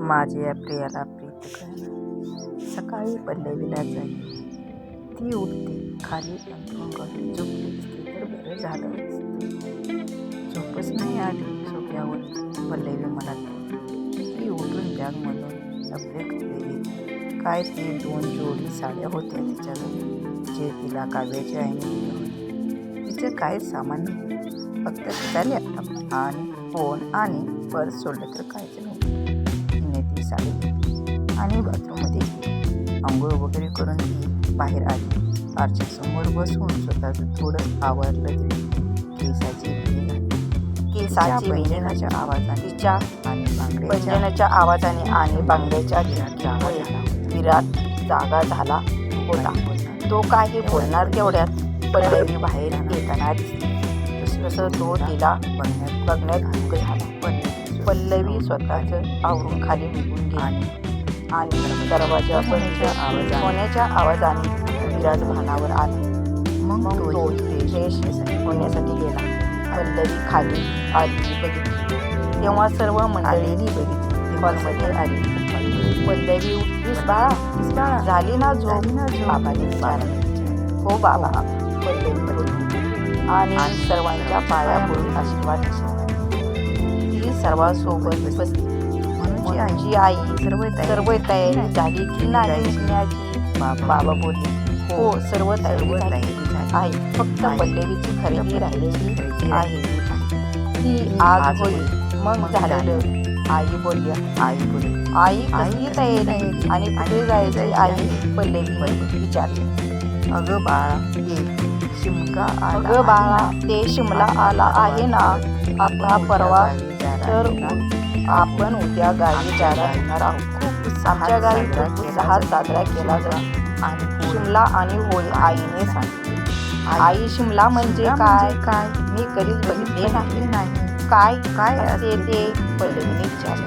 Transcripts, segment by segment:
माझ्या प्रियाला प्रीत कर. सकाळी पल्लवीला जाईल ती उठते. खाली अंथरूण झोपली तर बरं झालं झोपच नाही आली. सोफ्यावर पल्लवी मला ती उठून बॅगमधून सगळे कपडे काय ते दोन जोडी साड्या होत्या तिच्याजवळ. जे तिला काव्याच्या आईने दिलं होतं. तिचं काय सामान फक्त तिचा लॅपटॉप आणि फोन आणि पर्स सोडलं तर काहीच नाही. तिने ती साडी घेतली आणि बाथरूममध्ये गेली आंघोळ वगैरे करून ती बाहेर आली. आरशासमोर बसून स्वतःचं थोडं आवरलं तरी केसाची वेणी घातली. केसाची व्यंजनाच्या आवाजाने. तिच्या आणि बांगड्याच्या आवाजाने आणि बांगड्याच्या विराट जागा झाला होता. तो काही बोलणार तेवढ्यात पल्लवी बाहेर येताना दिसली. तसं तो तिला बघण्यात बघण्यात मुक झाला. पल्लवी पल्लवी स्वतःच आवरून खाली निघून गेली. आणि दरवाजा होण्याच्या आवाजाने. होण्याच्या आवाजाने विराट भानावर आला. मग तो फ्रेश होण्यासाठी गेला. पल्लवी खाली आली बघितली. तेव्हा सर्व मंडळींनी बघितली. हॉलमध्ये आली. पल्लवी उठलीस बाळा? झाली ना झोप? ना? बाबाने विचारलं. हो बाबा. पल्लवी बोलली. आणि सर्वांच्या पाया पडून आशीर्वाद. ती सर्वांसोबत बसली म्हणून आई म्हणजे आई सर्व सर्व तयारी झाली की नाही बाबा बोलले. हो सर्व तयारी सर्व झाली तयारी झाली. आहे. फक्त. पल्लवीची खरेदी राहिलेली आहे. ती आज आज होईल. मग झालेलं आई बोलल्या आई बोलली. आई कसली तयारी? आणि कुठे जायचं आई? पल्लवी विचारली. अगं बाळा ये. शिमका आला बाळा. ते शिमला आला आहे ना. उद्या परवा तर. आपण उद्या गावी जायला येणार आहोत. खूप आमच्या गावी खूप उत्साहात. साजरा केला जातो. आणि. शिमला आणि होळी आईने सांगितले. आई. शिमला म्हणजे काय? म्हणजे काय? मी कधीच बघितले नाही बघितले नाही. काय? काय असते ते पल्लवीने विचारलं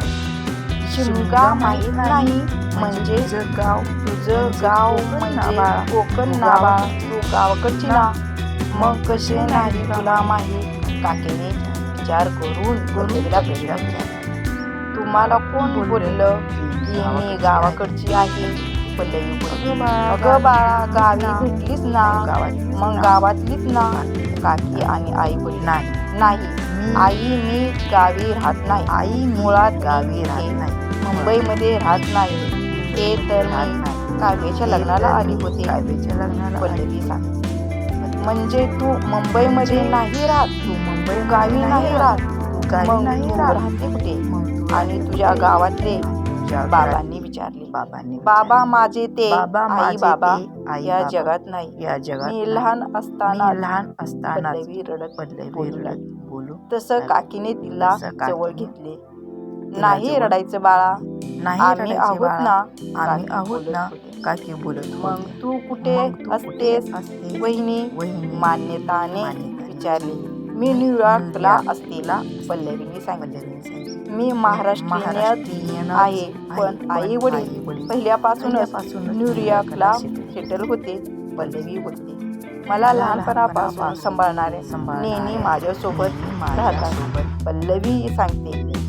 शिमगा माहीत नाही. म्हणजे तुझं गाव तुझं गाव कोकण म्हणजे. कोकण नावा. तू गावाकडची ना. मग कसे नाही तुला माहीत? काकीने विचार करून प्रश्न विचारला. तुम्हाला कोण बोललं? की मी गावाकडची आहे. अगं बाळा, गावी ना. भेटलीस ना. मग. गावातलीच ना. काकी आणि आई बोलली नाही नाही. आई मी गावी राहत नाही. आई मुळात गावी राहत नाही. मुंबईमध्ये राहत नाही. ते तर मी नाही. काव्याच्या लग्नाला आली होती. काव्याच्या लग्नाला म्हणजे तू मुंबईमध्ये नाही राहत. तू मुंबई गावी नाही राहत. तू गावी नाही राहत. कुठे? आणि तुझ्या गावातले बाबांनी विचारले. बाबांनी बाबा माझे ते बाबा आई बाबा या जगात नाही. या जगात मी. लहान असताना लहान असताना रडत पल्लवी बोलू. तसं काकीने तिला जवळ घेतले. तिला नाही रडायचं बाळा. नाही आहोत. ना. आम्ही आहोत ना. होते. काकी बोलत मग होती. तू कुठे असतेस? असतेस? वहिनी? वहिनी. मान्यताने विचारले. मी न्यूयॉर्कला न्यूयॉर्क असतेला पल्लवीने सांगितले. मी महाराष्ट्रीयन आहे पण आई वडील. पहिल्यापासूनच न्यूयॉर्कला सेटल होते. पल्लवी बोलते मला लहानपणापासून सांभाळणारे. नेहमी माझ्यासोबत राहतात. पल्लवी सांगते.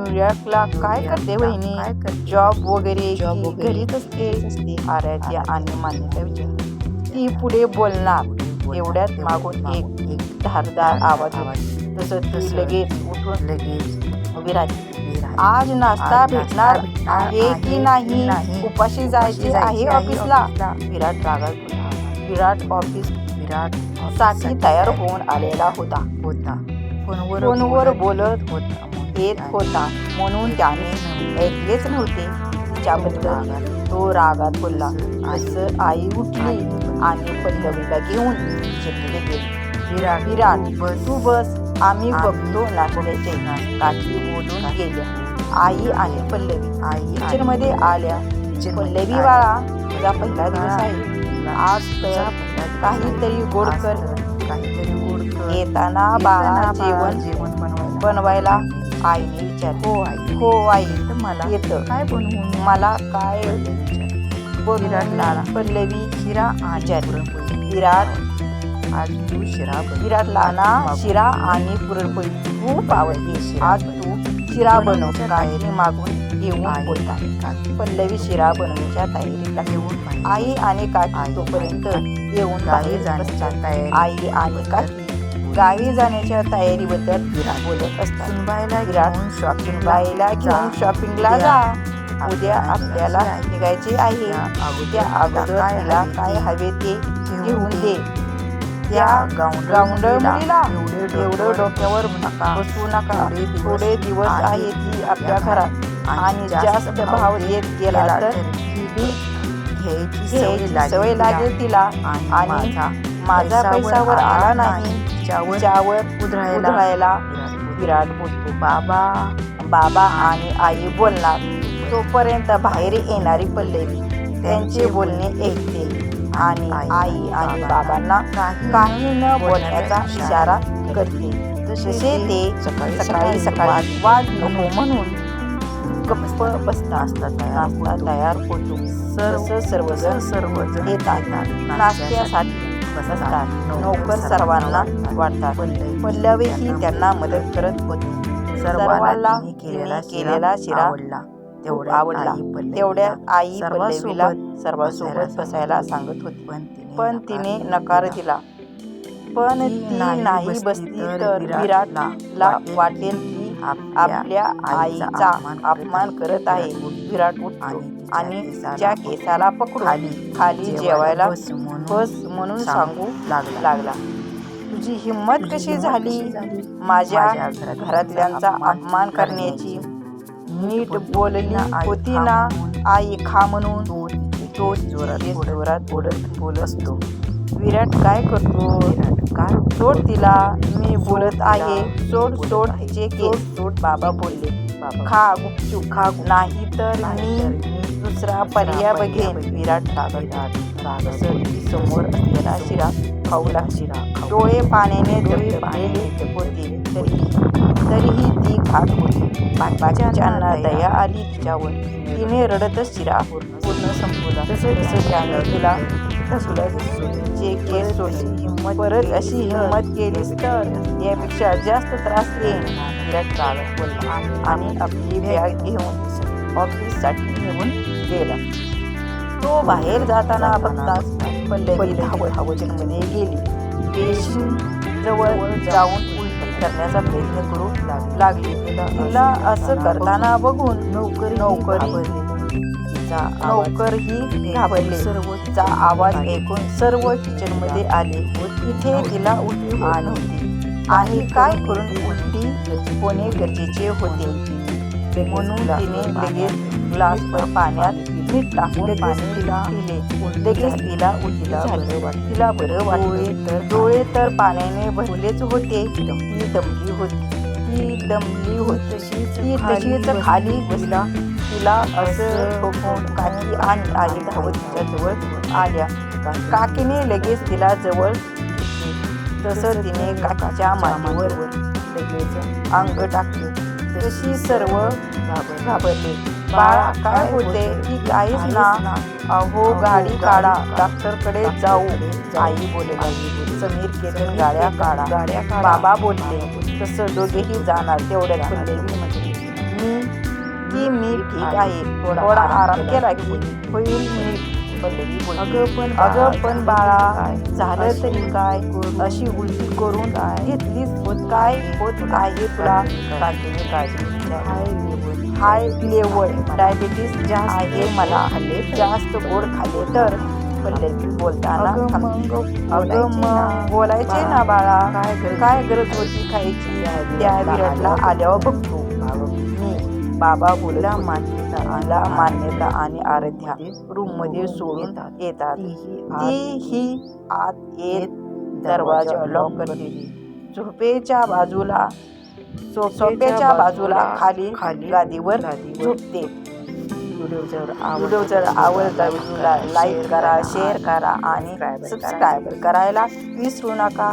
न्यूयॉर्कला काय करते करते? जॉब वगैरे जॉब की वगैरे घरीच असते. आराध्या आणि मान्यता विचारते. ती पुढे बोलणार. एवढ्यात मागून एक एक धारदार आवाज तसं ती तसं लगेच उठून लगेच उभी राहते. आज नाश्ता भेटणार आहे की नाही? उपाशी जायचे आहे ऑफिसला. विराट रागात विराट ऑफिस विराटसाठी तयार होऊन आलेला होता. होता. फोनवर फोनवर बोलत होता. येत? होता म्हणून त्याने ऐकलेच नव्हते तिच्याबद्दल तो रागात बोलला असं आई उठली आणि पल्लवीला घेऊन शेतीला गेली विराट विराट तू बस. आम्ही बघतो नाश्त्याचे. काकी बोलून गेल्या आई आणि पल्लवी आई किचनमध्ये आल्या पल्लवी बाळा तुझा पहिला दिवस आहे आज तर काहीतरी गोड कर तर काहीतरी गोड येताना बाळा जेवण जेवण बनवायला बनवायला आईने विचारले. हो आई. हो आई. तर मला येतं. काय बनवून मला काय विराट लाला. पल्लवी शिरा. पुरणपोळी. विराट आज तू शिरा बनव. विराटला ना मागून. शिरा आणि पुरणपोळी. खूप आवडते आज बनव. तू शिरा बनव. काहीने मागून येऊन काकी पल्लवी शिरा बनवण्याच्या तयारीत लागली येऊन. आई. आणि काकी आई. तोपर्यंत येऊन बाहेर जाण्याच्या. तयारी आई आणि काकी गावी जाण्याच्या तयारीबद्दल विराट बोलत असतात. सुनबाईला विराट घेऊन शॉपिंग बाईला घेऊन शॉपिंगला जा. उद्या आपल्याला निघायचे आहे. त्या अगोदर तिला काय? हवे ते घेऊन दे. त्या गावंड मुलीला. एवढं डोक्यावर बसू नका. थोडे दिवस आहे ती आपल्या घरात. आणि जास्त भाव देत गेला तर घ्यायची सवय लागेल तिला. आणि माझा पैसावर आला नाही. त्यावर उधळायला विराट बोलतो. बाबा बाबा आणि आई बोलणार. तोपर्यंत बाहेर येणारी पल्लवी त्यांचे बोलणे ऐकते. आणि आई आणि बाबांना काही न बोलण्याचा इशारा करते. तसे ते सकाळी सकाळी सकाळी वाट नको म्हणून गप्प बसता असतात नाश्ता तयार होतो. सर्व सर्वजण सर्वजण येतात नाश्त्यासाठी. बसतात नोकर सर्वांना वाटतात. पल्लवी ही त्यांना मदत करत होती. सर्वांना केलेला केलेला शिरा आवडला. तेवढा आवडला. तेवढ्या आई पल्लवीला सर्वांसोबत बसायला सांगत होती. पण तिने नकार दिला. पण ती नाही बसली तर विराटला वाटेल आपल्या आईचा अपमान करत आहे. विराट उठतो आणि तिच्या केसाला पकडून खाली जेवायला बस म्हणून सांगू लागला. तुझी हिंमत कशी झाली? माझ्या घरातल्यांचा अपमान करण्याची नीट बोलली होती ना? आई खा म्हणून. तो जोरात जोरात बोलत बोलत असतो. विराट काय करतो? काय सोड तिला. मी बोलत आहे. सोड सोड तिचे केस सोड बाबा बोलले. खा गुपचूप. खा नाही तर मी दुसरा पर्याय बघेन. विराट लागत समोर असलेला शिरा खाऊ शिरा डोळे पाण्याने डोळे पाण्याने होते. तरी तरीही ती खात होती. बाबाच्या दया आली तिच्यावर. तिने रडतच शिरा पूर्ण संपवला. तसं तसं त्याने तिला जे केस सोडले हिंमत परत अशी हिंमत केलीस तर यापेक्षा जास्त त्रास येईल. विराट चालत बोलला आणि आपली बॅग घेऊन ऑफिससाठी निघून गेला. तो बाहेर जाताना बघताच पल्लवी धावत धावतमध्ये गेली. पेशी जवळ जाऊन उलटी करण्याचा प्रयत्न करू लाग- लागली. तिला असं करताना बघून नोकरी नोकरी नोकर ही घाबरले. सर्वचा आवाज ऐकून सर्व किचनमध्ये आले. तिथे तिला उलटी आली आणि काय करून उलटी होणे गरजेचे होते? म्हणून तिने लगेच ग्लास पाण्यात मीठ टाकून पाणी तिला पिले. लगेच तिला उलटी झाली. तिला बरं वाटले. तर डोळे तर पाण्याने भरलेच होते. ती दमली होती. ती दमली होती. ती तशीच खाली बसला. तिला असं बघून काकी आणि आई धावत तिच्या जवळ आल्या. काकीने लगेच तिला जवळ तसं तिने काकाच्या मामावर लगेच अंग टाकले. तशी सर्व घाबरले. बाळा काय होते की काहीच ना. अहो गाडी काढा. डॉक्टरकडे जाऊ. आई बोलले. समीर केतन गाड्या काढा. गाड्या बाबा बोलले तसं दोघेही जाणार. तेवढ्या खुल्लेली म्हणजे मी की मी ठीक आहे. थोडा आराम केला की होईल मी. अगं पण अगं पण बाळा झालं तरी काय? अशी उलटी करून घेतलीच होत काय? होत आहे तुला काकीने काळजी हाय लेवल. डायबिटीस जास्त आहे मला हल्ले जास्त गोड खाल्ले तर? बोलताना अगं मग बोलायचे ना. बाळा काय काय गरज होती खायची? त्या विराटला आल्यावर बघतो. मी बाबा बोलला मान्यता आला मान्यता आणि आराध्या रूममध्ये सोडून येतात. ती ही आत येत दरवाजा लॉक करते झोपेच्या बाजूला सोप्याच्या बाजूला खाली खाली गादीवर झोपते व्हिडिओ जर आवडला व्हिडिओला लाईक करा शेअर करा आणि सबस्क्राईब करायला विसरू नका.